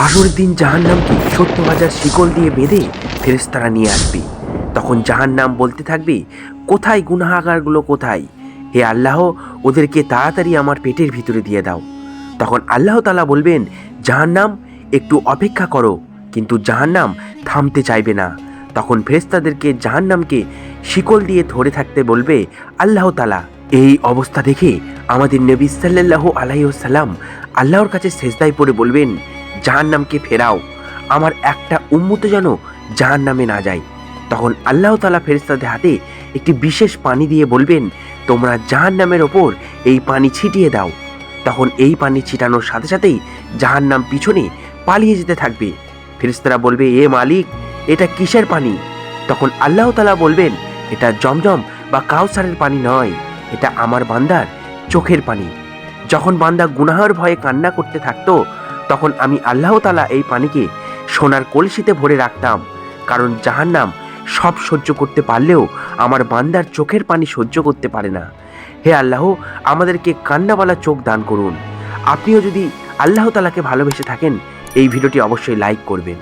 হাসুর দিন জাহান নামকে সত্য হাজার শিকল দিয়ে বেঁধে ফেরেস্তারা নিয়ে আসবে। তখন জাহান নাম বলতে থাকবে, কোথায় গুনাহাগারগুলো কোথায়? হে আল্লাহ, ওদেরকে তাড়াতাড়ি আমার পেটের ভিতরে দিয়ে দাও। তখন আল্লাহ তালা বলবেন, জাহান্নাম, একটু অপেক্ষা করো, কিন্তু জাহান্নাম থামতে চাইবে না। তখন ফেরেস্তাদেরকে জাহান্নামকে শিকল দিয়ে ধরে থাকতে বলবে আল্লাহ তালা এই অবস্থা দেখে আমাদের নবী সাল্লাল্লাহু আলাইসাল্লাম আল্লাহর কাছে সেজদায় পড়ে বলবেন জাহান্নামকে ফেরাও। আমার একটা উম্মত যেন জাহান নামে না যায়। তখন আল্লাহ তালা ফেরেস্তাদের হাতে একটি বিশেষ পানি দিয়ে বলবেন, তোমরা জাহান্নামের ওপর এই পানি ছিটিয়ে দাও। তখন এই পানি ছিটানোর সাথে সাথেই জাহান্নাম পিছনে পালিয়ে যেতে থাকবে। ফেরেস্তারা বলবে, এ মালিক, এটা কিসের পানি? তখন আল্লাহ তালা বলবেন, এটা জমজম বা কাউসারের পানি নয়, এটা আমার বান্দার চোখের পানি। যখন বান্দা গুনাহার ভয়ে কান্না করতে থাকতো তখন আমি আল্লাহ তালা এই পানিকে সোনার কলসিতে ভরে রাখতাম, কারণ জাহান্নাম সব সহ্য করতে পারলেও আমার বান্দার চোখের পানি সহ্য করতে পারে না। হে আল্লাহ, আমাদেরকে কান্নাওয়ালা চোখ দান করুন। আপনিও যদি আল্লাহ তালাকে ভালোবেসে থাকেন, এই ভিডিওটি অবশ্যই লাইক করবেন।